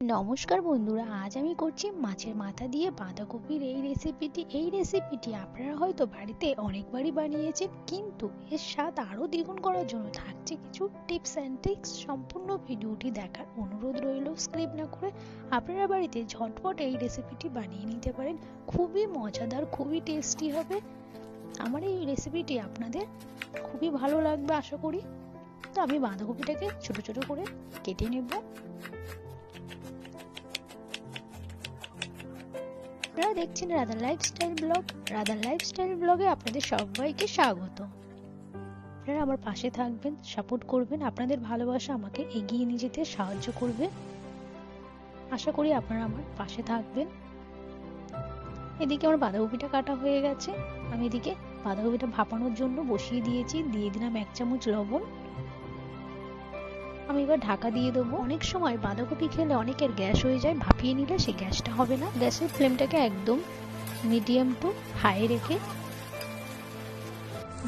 নমস্কার বন্ধুরা, আজ আমি করছি মাছের মাথা দিয়ে বাঁধাকপির এই রেসিপিটি এই রেসিপিটি আপনারা হয়তো বাড়িতে অনেকবারই বানিয়েছেন, কিন্তু এর স্বাদ আরও দ্বিগুণ করার জন্য থাকছে কিছু টিপস অ্যান্ড ট্রিক্স সম্পূর্ণ ভিডিওটি দেখার অনুরোধ রইল স্ক্রিপ না করে আপনারা বাড়িতে ঝটপট এই রেসিপিটি বানিয়ে নিতে পারেন। খুবই মজাদার, খুবই টেস্টি হবে। আমার এই রেসিপিটি আপনাদের খুবই ভালো লাগবে আশা করি। তো আমি বাঁধাকপিটাকে ছোট ছোট করে কেটে নেব। আপনারা দেখছেন রাধার লাইফস্টাইল ব্লগ রাধার লাইফস্টাইল ব্লগে আপনাদের সবাইকে স্বাগত। আপনারা আমার পাশে থাকবেন, সাপোর্ট করবেন, আপনাদের ভালোবাসা আমাকে এগিয়ে নিয়ে যেতে সাহায্য করবে। আশা করি আপনারা আমার পাশে থাকবেন। এদিকে আমার বাঁধাকপিটা কাটা হয়ে গেছে। আমি এদিকে বাঁধাকপিটা ভাপানোর জন্য বসিয়ে দিয়েছি। দিয়ে দিলাম এক চামচ লবণ। আমি এবার ঢাকা দিয়ে দেবো। অনেক সময় বাঁধাকপি খেলে অনেকের গ্যাস হয়ে যায়, ভাপিয়ে নিলে সেই গ্যাসটা হবে না। গ্যাসের ফ্লেমটাকে একদম মিডিয়াম টু হাই রেখে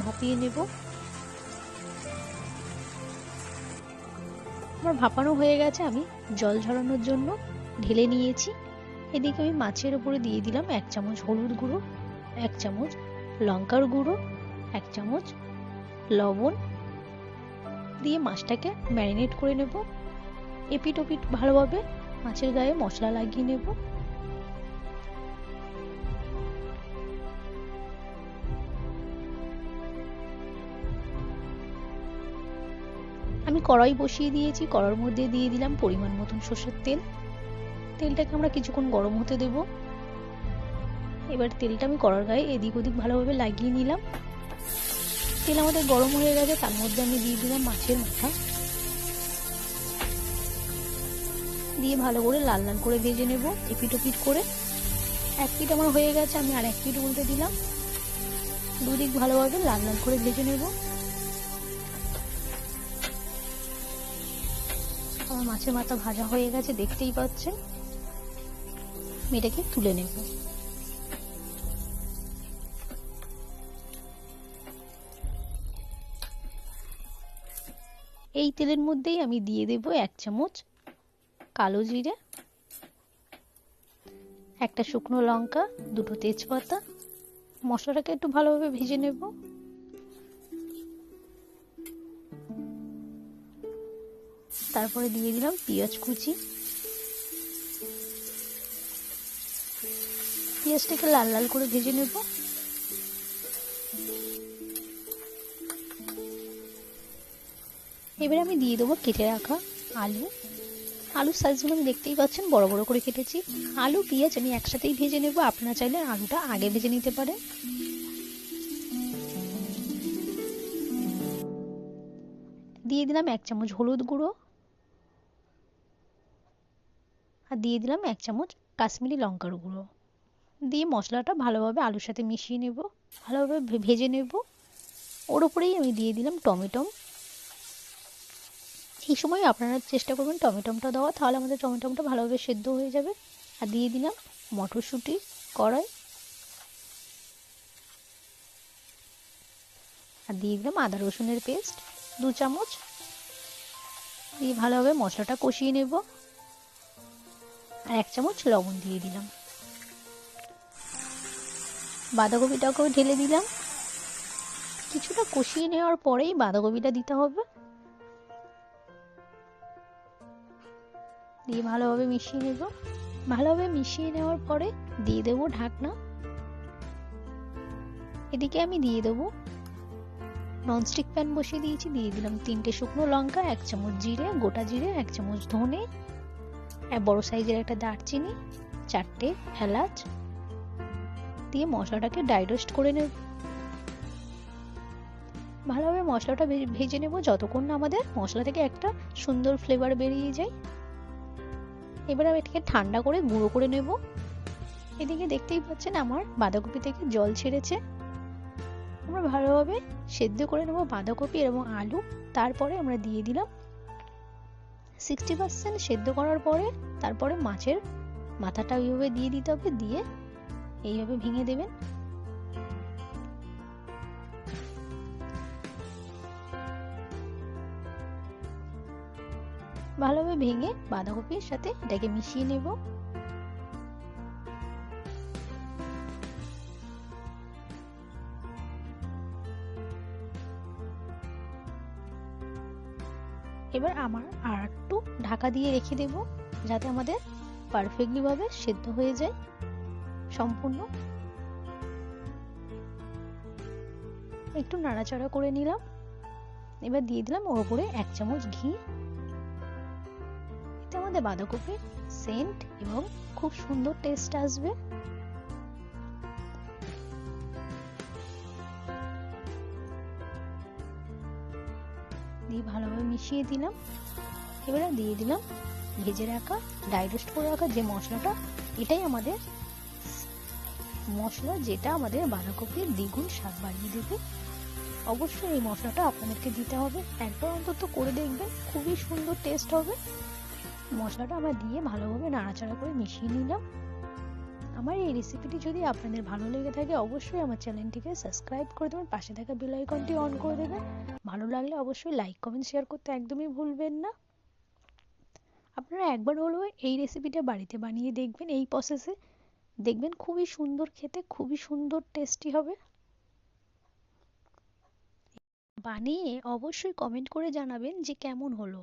ভাপিয়ে নেব। আমার ভাপানো হয়ে গেছে, আমি জল ঝরানোর জন্য ঢেলে নিয়েছি। এদিকে আমি মাছের উপরে দিয়ে দিলাম এক চামচ হলুদ গুঁড়ো, এক চামচ লঙ্কার গুঁড়ো, এক চামচ লবণ দিয়ে মাছটাকে ম্যারিনেট করে নেব। এপিট ওপিট ভালোভাবে মাছের গায়ে মশলা লাগিয়ে নেব। আমি কড়াই বসিয়ে দিয়েছি, কড়ার মধ্যে দিয়ে দিলাম পরিমাণ মতন সর্ষের তেল। তেলটাকে আমরা কিছুক্ষণ গরম হতে দেব। এবার তেলটা আমি কড়ার গায়ে এদিক ওদিক ভালোভাবে লাগিয়ে নিলাম। তেল আমাদের গরম হয়ে গেছে, তার মধ্যে আমি দিয়ে দিলাম মাছের মাথা। দিয়ে ভালো করে লাল লাল করে ভেজে নেব এপিট ওপিট করে। এক পিট আমার হয়ে গেছে, আমি আর এক পিট উল্টে দিলাম। দুদিক ভালোভাবে লাল লাল করে ভেজে নেব। আমার মাছের মাথা ভাজা হয়ে গেছে, দেখতেই পাচ্ছেন। এটাকে তুলে নেব। এই তেলের মধ্যেই আমি দিয়ে দেব এক চামচ কালো জিরে, একটা শুকনো লঙ্কা, দুটো তেজপাতা। মশলাটাকে একটু ভালোভাবে ভেজে নেব। তারপরে দিয়ে দিলাম পেঁয়াজ কুচি। পেঁয়াজটাকে লাল লাল করে ভেজে নেব। এবারে আমি দিয়ে দেবো কেটে রাখা আলু। আলুর সাইজগুলো আমি দেখতেই পাচ্ছেন, বড় বড় করে কেটেছি। আলু, পেঁয়াজ আমি একসাথেই ভেজে নেব। আপনারা চাইলে আলুটা আগে ভেজে নিতে পারেন। দিয়ে দিলাম এক চামচ হলুদ গুঁড়ো। আর দিয়ে দিলাম এক চামচ কাশ্মীরি লঙ্কার গুঁড়ো। দিয়ে মশলাটা ভালোভাবে আলুর সাথে মিশিয়ে নেব। ভালোভাবে ভেজে নেব। ওর উপরেই আমি দিয়ে দিলাম টমেটো। এই সময় আপনারা চেষ্টা করবেন টমেটোমটা দেওয়া, তাহলে আমাদের টমেটোমটা ভালোভাবে সেদ্ধ হয়ে যাবে। আর দিয়ে দিলাম মটরশুঁটি, কড়াই। আর দিয়ে দিলাম আদা রসুনের পেস্ট, দু চামচ। দিয়ে ভালোভাবে মশলাটা কষিয়ে নেব। আর এক চামচ লবণ দিয়ে দিলাম। বাঁধাকপিটাকেও ঢেলে দিলাম। কিছুটা কষিয়ে নেওয়ার পরেই বাঁধাকপিটা দিতে হবে। দিয়ে ভালোভাবে মিশিয়ে নেব। ভালোভাবে মিশিয়ে নেওয়ার পরে দিয়ে দেবো ঢাকনা। এদিকে আমি দিয়ে দেবো ননস্টিক প্যান বসিয়ে দিয়েছি। দিয়ে দিলাম তিনটে শুকনো লঙ্কা, এক চামচ জিরে, গোটা জিরে, এক চামচ ধনে এক বড় সাইজের একটা দারচিনি, চারটে এলাচ। দিয়ে মশলাটাকে ডাইরোস্ট করে নেব। ভালোভাবে মশলাটা ভেজে নেব যতক্ষণ না আমাদের মশলা থেকে একটা সুন্দর ফ্লেভার বেরিয়ে যায়। এবার আমি এটাকে ঠান্ডা করে গুঁড়ো করে নেব। এদিকে দেখতেই পাচ্ছেন আমার বাঁধাকপি থেকে জল ছেড়েছে। আমরা ভালোভাবে সেদ্ধ করে নেব বাঁধাকপি এবং আলু। তারপরে আমরা দিয়ে দিলাম সিক্সটি পার্সেন্ট সেদ্ধ করার পরে তারপরে মাছের মাথাটা ওইভাবে দিয়ে দিতে হবে, দিয়ে এইভাবে ভেঙে দেবেন। ভালোভাবে ভেঙে বাঁধাকপির সাথে এটাকে মিশিয়ে নেব। এবার আমার আর একটু ঢাকা দিয়ে রেখে দেব যাতে আমাদের পারফেক্টলি ভাবে সেদ্ধ হয়ে যায় সম্পূর্ণ। একটু নাড়াচাড়া করে নিলাম। এবার দিয়ে দিলাম ওর উপরে এক চামচ ঘি। এতে বাঁধাকপির সেন্ট এবং খুব সুন্দর টেস্ট আসবে। দিয়ে ভালোভাবে মিশিয়ে দিলাম। এবারে দিয়ে দিলাম ভেজে রাখা ডাইরেস্ট করে রাখা যে মশলাটা, এটাই আমাদের মশলা যেটা আমাদের বাঁধাকপির দ্বিগুণ স্বাদ বাড়িয়ে দেবে। অবশ্যই এই মশলাটা আপনাদেরকে দিতে হবে। একবার অন্তত করে দেখবেন, খুবই সুন্দর টেস্ট হবে। মশলাটা আমরা দিয়ে ভালোভাবে নাড়াচাড়া করে মিশিয়ে নিলাম। আমার এই রেসিপিটি যদি আপনাদের ভালো লেগে থাকে, অবশ্যই আমার চ্যানেলটিকে সাবস্ক্রাইব করে দেবেন, পাশে থাকা বেল আইকনটি অন করে দেবেন। ভালো লাগলে অবশ্যই লাইক কমেন্ট শেয়ার করতে একদমই ভুলবেন না। আপনারা একবার হলেও এই রেসিপিটা বাড়িতে বানিয়ে দেখবেন এই প্রসেসে দেখবেন খুবই সুন্দর খেতে, খুবই সুন্দর টেস্টি হবে। বানিয়ে অবশ্যই কমেন্ট করে জানাবেন যে কেমন হলো।